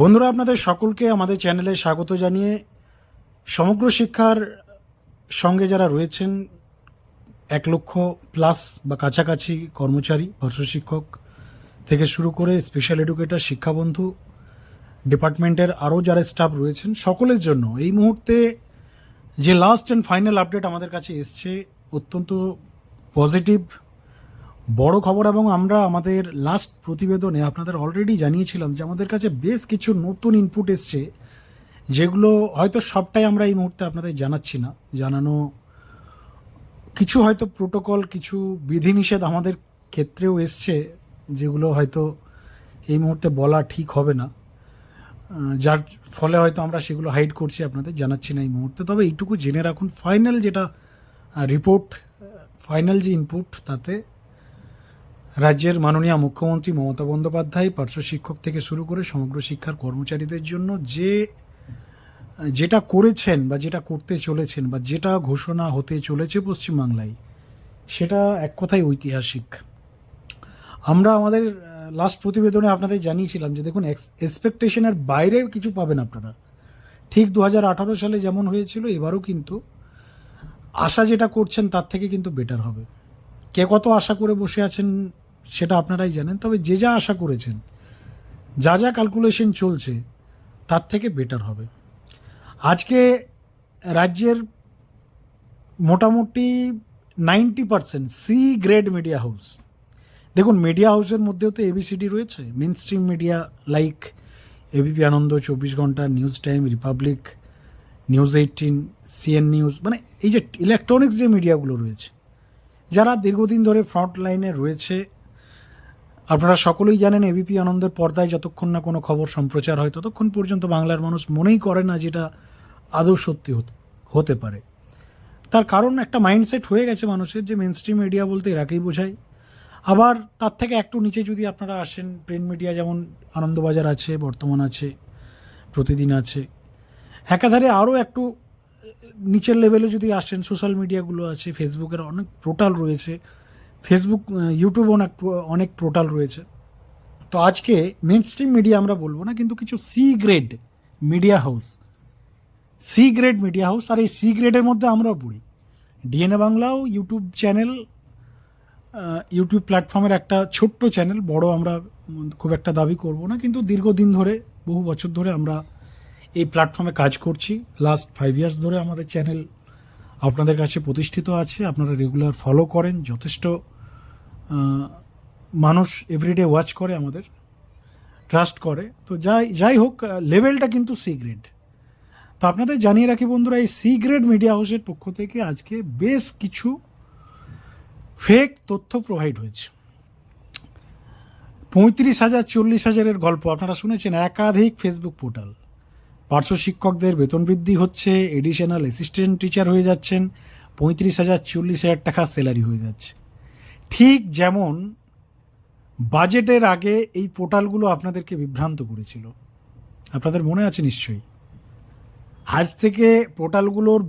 বন্ধুরা, আপনাদের সকলকে আমাদের চ্যানেলে স্বাগত জানিয়ে সমগ্র শিক্ষার সঙ্গে যারা রয়েছেন, এক লক্ষ প্লাস বা কাছাকাছি কর্মচারী শিক্ষক থেকে শুরু করে স্পেশাল এডুকেটর শিক্ষাবন্ধু, ডিপার্টমেন্টের আরও যারা স্টাফ রয়েছেন, সকলের জন্য এই মুহূর্তে যে লাস্ট অ্যান্ড ফাইনাল আপডেট আমাদের কাছে এসছে, অত্যন্ত পজিটিভ বড় খবর এবং আমরা আমাদের লাস্ট প্রতিবেদনে আপনাদের অলরেডি জানিয়েছিলাম যে আমাদের কাছে বেশ কিছু নতুন ইনপুট এসছে, যেগুলো হয়তো সবটাই আমরা এই মুহূর্তে আপনাদের জানাচ্ছি না। জানানো, কিছু হয়তো প্রোটোকল কিছু বিধিনিষেধ আমাদের ক্ষেত্রেও এসছে, যেগুলো হয়তো এই মুহূর্তে বলা ঠিক হবে না। যার ফলে হয়তো আমরা সেগুলো হাইড করছি, আপনাদের জানাচ্ছি না এই মুহূর্তে। তবে এইটুকু জেনে রাখুন ফাইনাল যেটা রিপোর্ট ফাইনাল যে ইনপুট তাতে রাজ্যের মাননীয় মুখ্যমন্ত্রী মমতা বন্দ্যোপাধ্যায়, পার্শ্ব শিক্ষক থেকে শুরু করে সমগ্র শিক্ষার কর্মচারীদের জন্য যে, যেটা করেছেন বা যেটা করতে চলেছেন বা যেটা ঘোষণা হতে চলেছে পশ্চিমবাংলায়, সেটা এক কথায় ঐতিহাসিক। আমরা আমাদের লাস্ট প্রতিবেদনে আপনাদের জানিয়েছিলাম যে দেখুন এক্সপেকটেশনের বাইরে কিছু পাবেন আপনারা। ঠিক দু হাজার আঠারো সালে যেমন হয়েছিল, এবারও কিন্তু আশা যেটা করছেন তার থেকে কিন্তু বেটার হবে। কে কত আশা করে বসে আছেন সেটা আপনারাই জানেন, তবে যে যা আশা করেছেন, যা যা ক্যালকুলেশন চলছে, তার থেকে বেটার হবে। আজকে রাজ্যের মোটামুটি ninety percent C grade media house দেখুন মিডিয়া হাউসের মধ্যেও তো এবিসিডি রয়েছে। Main stream media like ABP Ananda চব্বিশ ঘণ্টা news time Republic news eighteen CN news মানে এই যে ইলেকট্রনিক্স যে মিডিয়াগুলো রয়েছে, যারা দীর্ঘদিন ধরে ফ্রন্ট লাইনে রয়েছে আপনারা সকলেই জানেন এবিপি আনন্দের পর্দায় যতক্ষণ না কোনো খবর সম্প্রচার হয়, ততক্ষণ পর্যন্ত বাংলার মানুষ মনেই করে না যেটা আদৌ সত্যি হতে পারে। তার কারণ একটা মাইন্ডসেট হয়ে গেছে মানুষের যে মেন স্ট্রিম মিডিয়া বলতে এরাকেই বোঝায়। আবার তার থেকে একটু নিচে যদি আপনারা আসেন প্রিন্ট মিডিয়া যেমন আনন্দবাজার আছে, বর্তমান আছে, প্রতিদিন আছে, একাধারে আরও একটু নিচের লেভেলে যদি আসেন সোশ্যাল মিডিয়াগুলো আছে ফেসবুকের অনেক পোর্টাল রয়েছে। ফেসবুক ইউটিউব অনেক অনেক পোর্টাল রয়েছে। তো আজকে মেন স্ট্রিম মিডিয়া আমরা বলব না, কিন্তু কিছু C grade media house C grade media house আর এই সি গ্রেডের মধ্যে আমরাও পড়ি। ডিএনএ বাংলাও ইউটিউব চ্যানেল ইউটিউব প্ল্যাটফর্মের একটা ছোট্ট চ্যানেল বড় আমরা খুব একটা দাবি করব না, কিন্তু দীর্ঘদিন ধরে, বহু বছর ধরে আমরা এই প্ল্যাটফর্মে কাজ করছি। লাস্ট ফাইভ ইয়ার্স ধরে আমাদের চ্যানেল আপনাদের কাছে প্রতিষ্ঠিত আছে, আপনারা রেগুলার ফলো করেন, যথেষ্ট মানুষ এভরিডে ওয়াচ করে আমাদের ট্রাস্ট করে। তো যাই যাই হোক লেভেলটা কিন্তু সি গ্রেড তো আপনাদের জানিয়ে রাখি বন্ধুরা, এই সি গ্রেড মিডিয়া হাউসের পক্ষ থেকে আজকে বেশ কিছু ফেক তথ্য প্রোভাইড হয়েছে। পঁয়ত্রিশ হাজার, চল্লিশ হাজারের গল্প, আপনারা শুনেছেন, একাধিক ফেসবুক পোর্টাল পার্শ্ব শিক্ষকদের বেতন বৃদ্ধি হচ্ছে এডিশনাল অ্যাসিস্ট্যান্ট টিচার হয়ে যাচ্ছেন, পঁয়ত্রিশ হাজার, চল্লিশ হাজার টাকা স্যালারি হয়ে যাচ্ছে। ঠিক যেমন বাজেটের আগে এই পোর্টালগুলো আপনাদেরকে বিভ্রান্ত করেছিল। আপনাদের মনে আছে নিশ্চয়ই। আজ থেকে পোর্টালগুলোর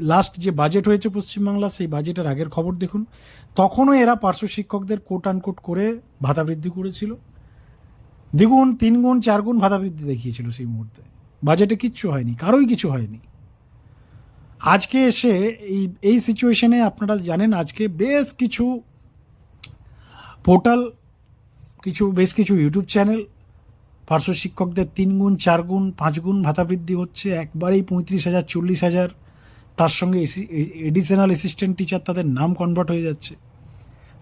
লাস্ট যে বাজেট হয়েছে পশ্চিমবাংলা, সেই বাজেটের আগের খবর দেখুন। তখনও এরা পার্শ্ব শিক্ষকদের কোট আনকোট করে ভাতা বৃদ্ধি করেছিল। দ্বিগুণ তিন গুণ চার গুণ ভাতা বৃদ্ধি দেখিয়েছিল সেই মুহূর্তে। বাজেটে কিচ্ছু হয়নি, কারোই কিছু হয়নি। আজকে এসে এই এই সিচুয়েশনে আপনারা জানেন আজকে বেশ কিছু পোর্টাল কিছু, বেশ কিছু ইউটিউব চ্যানেল পার্শ্ব শিক্ষকদের তিন গুণ, চার গুণ, পাঁচ গুণ ভাতা বৃদ্ধি হচ্ছে। একবারেই পঁয়ত্রিশ হাজার, চল্লিশ হাজার, তার সঙ্গে এডিশনাল অ্যাসিস্ট্যান্ট টিচার তাদের নাম কনভার্ট হয়ে যাচ্ছে।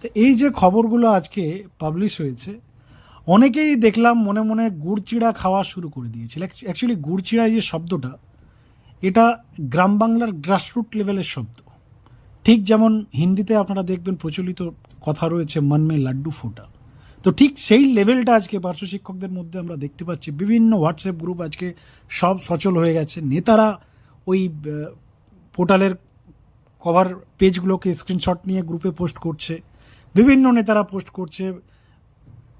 তো এই যে খবরগুলো আজকে পাবলিশ হয়েছে, অনেকেই দেখলাম মনে মনে গুড় চিড়া খাওয়া শুরু করে দিয়েছিল অ্যাকচুয়ালি গুড় চিড়া যে শব্দটা এটা গ্রাম বাংলার গ্রাসরুট লেভেলের শব্দ। ঠিক যেমন হিন্দিতে আপনারা দেখবেন প্রচলিত কথা রয়েছে, মন মে লাড্ডু ফোটা। তো ঠিক সেই লেভেলটা আজকে পার্শ্ব শিক্ষকদের মধ্যে আমরা দেখতে পাচ্ছি। বিভিন্ন হোয়াটসঅ্যাপ গ্রুপ আজকে সব সচল হয়ে গেছে। নেতারা ওই পোর্টালের কভার পেজগুলোকে স্ক্রিনশট নিয়ে গ্রুপে পোস্ট করছে। বিভিন্ন নেতারা পোস্ট করছে,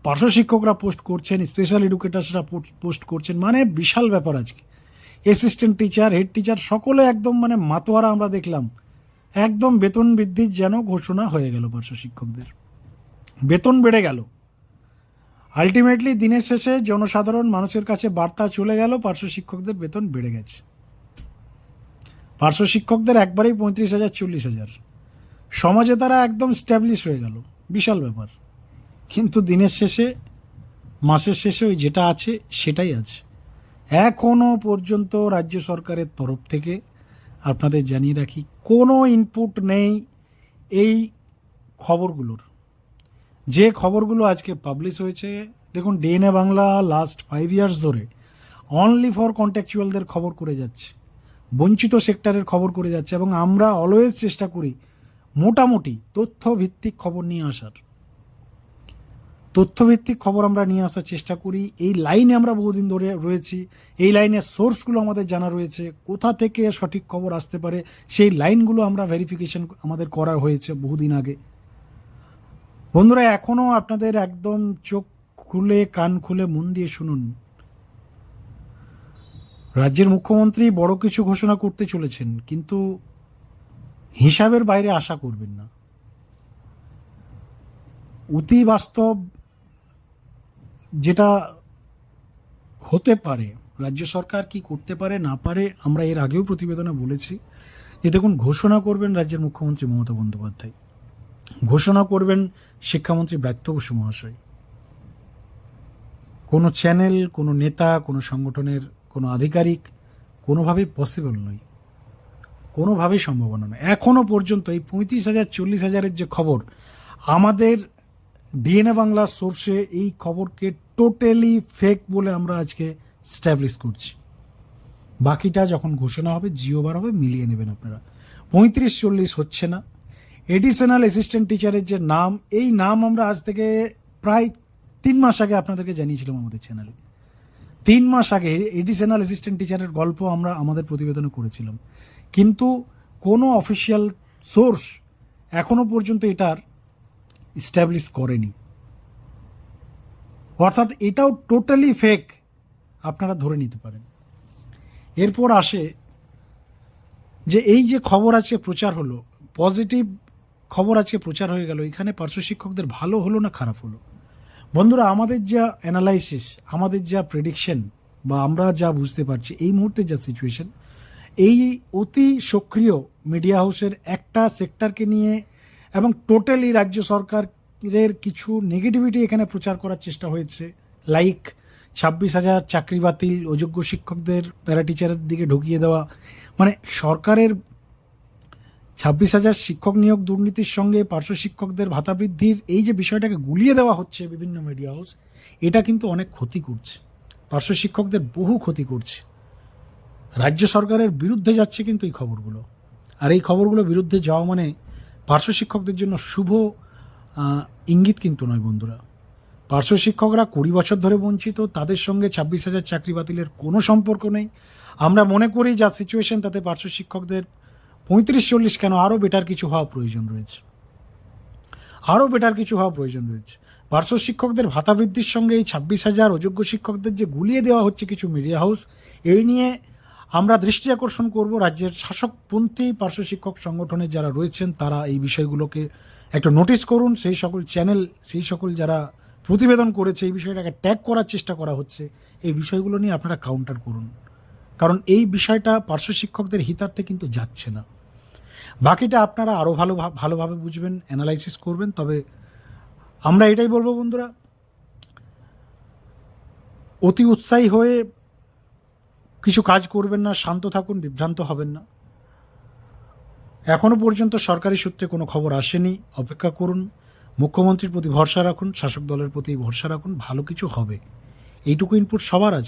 পার্শ্ব শিক্ষকরা পোস্ট করছেন স্পেশাল এডুকেটার্সরা পোস্ট করছেন। মানে বিশাল ব্যাপার আজকে। অ্যাসিস্ট্যান্ট টিচার হেড টিচার সকলে একদম মানে মাতোয়ারা আমরা দেখলাম। একদম বেতন বৃদ্ধির যেন ঘোষণা হয়ে গেল পার্শ্ব শিক্ষকদের। বেতন বেড়ে গেল। আলটিমেটলি দিনের শেষে জনসাধারণ মানুষের কাছে বার্তা চলে গেল, পার্শ্ব শিক্ষকদের বেতন বেড়ে গেছে। পার্শ্ব শিক্ষকদের একবারেই পঁয়ত্রিশ হাজার, চল্লিশ হাজার। সমাজে তারা একদম স্ট্যাবলিশ হয়ে গেল। বিশাল ব্যাপার। কিন্তু দিনের শেষে, মাসের শেষে ওই যেটা আছে, সেটাই আছে। এখনও পর্যন্ত রাজ্য সরকারের তরফ থেকে আপনাদের জানিয়ে রাখি, কোনো ইনপুট নেই এই খবরগুলোর। যে খবরগুলো আজকে পাবলিশ হয়েছে, দেখুন DNA Bangla last five years ধরে অনলি ফর কন্ট্যাকচুয়ালদের খবর করে যাচ্ছে, বঞ্চিত সেক্টরের খবর করে যাচ্ছে এবং আমরা অলওয়েজ চেষ্টা করি মোটামুটি তথ্যভিত্তিক খবর নিয়ে আসার। তথ্যভিত্তিক খবর আমরা নিয়ে আসার চেষ্টা করি। এই লাইনে আমরা বহুদিন ধরে রয়েছি। এই লাইনের সোর্সগুলো আমাদের জানা রয়েছে। কোথা থেকে সঠিক খবর আসতে পারে, সেই লাইনগুলো আমরা ভেরিফিকেশন আমাদের করা হয়েছে বহুদিন আগে। বন্ধুরা এখনও আপনাদের একদম চোখ খুলে, কান খুলে, মন দিয়ে শুনুন। রাজ্যের মুখ্যমন্ত্রী বড় কিছু ঘোষণা করতে চলেছেন, কিন্তু হিসাবের বাইরে আশা করবেন না। অতি বাস্তব যেটা হতে পারে, রাজ্য সরকার কি করতে পারে, না পারে, আমরা এর আগেও প্রতিবেদনে বলেছি। যে দেখুন, ঘোষণা করবেন রাজ্যের মুখ্যমন্ত্রী মমতা বন্দ্যোপাধ্যায়। ঘোষণা করবেন শিক্ষামন্ত্রী ব্রাত্য বসু মহাশয়। কোনো চ্যানেল, কোনো নেতা, কোনো সংগঠনের কোনো আধিকারিক কোনোভাবেই পসিবল নয়। কোনোভাবেই সম্ভাবনা নয়। এখনও পর্যন্ত এই পঁয়ত্রিশ হাজার, চল্লিশ হাজারের যে খবর, আমাদের ডিএনএ বাংলা সোর্সে এই খবরকে টোটালি ফেক বলে আমরা আজকে স্ট্যাবলিশ করছি। বাকিটা যখন ঘোষণা হবে, জিও বার হবে, মিলিয়ে নেবেন আপনারা। পঁয়ত্রিশ চল্লিশ হচ্ছে না। এডিশনাল অ্যাসিস্ট্যান্ট টিচারের যে নাম, এই নাম আমরা আজ থেকে প্রায় তিন মাস আগে আপনাদেরকে জানিয়েছিলাম আমাদের চ্যানেলে তিন মাস আগে এডিশনাল অ্যাসিস্ট্যান্ট টিচারের গল্প আমরা আমাদের প্রতিবেদনে করেছিলাম। কিন্তু কোনো অফিসিয়াল সোর্স এখনও পর্যন্ত এটার স্ট্যাবলিশ করেনি। অর্থাৎ এটাও টোটালি ফেক আপনারা ধরে নিতে পারেন। এরপর আসে যে এই যে খবর আজকে প্রচার হলো পজিটিভ খবর আজকে প্রচার হয়ে গেল, এখানে পার্শ্ব শিক্ষকদের ভালো হলো না খারাপ হলো? বন্ধুরা, আমাদের যা অ্যানালাইসিস আমাদের যা প্রেডিকশন বা আমরা যা বুঝতে পারছি, এই মুহূর্তে যা সিচুয়েশন এই অতি সক্রিয় মিডিয়া হাউসের একটা সেক্টরকে নিয়ে এবং টোটালি রাজ্য সরকারের কিছু নেগেটিভিটি এখানে প্রচার করার চেষ্টা হয়েছে। লাইক ছাব্বিশ হাজার চাকরি বাতিল, অযোগ্য শিক্ষকদের প্যারা টিচারের দিকে ঢুকিয়ে দেওয়া। মানে সরকারের ছাব্বিশ হাজার শিক্ষক নিয়োগ দুর্নীতির সঙ্গে পার্শ্ব শিক্ষকদের ভাতা বৃদ্ধির এই যে বিষয়টাকে গুলিয়ে দেওয়া হচ্ছে বিভিন্ন মিডিয়া হাউস এটা কিন্তু অনেক ক্ষতি করছে। পার্শ্ব শিক্ষকদের বহু ক্ষতি করছে। রাজ্য সরকারের বিরুদ্ধে যাচ্ছে কিন্তু এই খবরগুলো। আর এই খবরগুলো বিরুদ্ধে যাওয়া মানে পার্শ্ব শিক্ষকদের জন্য শুভ ইঙ্গিত কিন্তু নয় বন্ধুরা। পার্শ্ব শিক্ষকরা কুড়ি বছর ধরে বঞ্চিত, তাদের সঙ্গে ছাব্বিশ হাজার চাকরি বাতিলের কোনো সম্পর্ক নেই। আমরা মনে করি যা সিচুয়েশন তাতে পার্শ্ব শিক্ষকদের পঁয়ত্রিশ, চল্লিশ কেন আরও বেটার কিছু হওয়া প্রয়োজন রয়েছে। আরও বেটার কিছু হওয়া প্রয়োজন রয়েছে। পার্শ্ব শিক্ষকদের ভাতা বৃদ্ধির সঙ্গে এই ছাব্বিশ হাজার অযোগ্য শিক্ষকদের যে গুলিয়ে দেওয়া হচ্ছে কিছু মিডিয়া হাউস এই নিয়ে আমরা দৃষ্টি আকর্ষণ করব রাজ্যের শাসকপন্থী পার্শ্ব শিক্ষক সংগঠনে যারা রয়েছেন, তারা এই বিষয়গুলোকে একটা নোটিশ করুন। সেই সকল চ্যানেল, সেই সকল যারা প্রতিবেদন করেছে, এই বিষয়টাকে ট্যাগ করার চেষ্টা করা হচ্ছে। এই বিষয়গুলো নিয়ে আপনারা কাউন্টার করুন। কারণ এই বিষয়টা পার্শ্ব শিক্ষকদের হিতার্থে কিন্তু যাচ্ছে না। বাকিটা আপনারা আরও ভালো ভালোভাবে বুঝবেন অ্যানালাইসিস করবেন। তবে আমরা এটাই বলব বন্ধুরা, অতি উৎসাহী হয়ে কিছু কাজ করবেন না, শান্ত থাকুন, বিভ্রান্ত হবেন না। এখনও পর্যন্ত সরকারি সূত্রে কোনো খবর আসেনি। অপেক্ষা করুন, মুখ্যমন্ত্রীর প্রতি ভরসা রাখুন, শাসক দলের প্রতি ভরসা রাখুন, ভালো কিছু হবে। এইটুকু ইনপুট সবার আছে।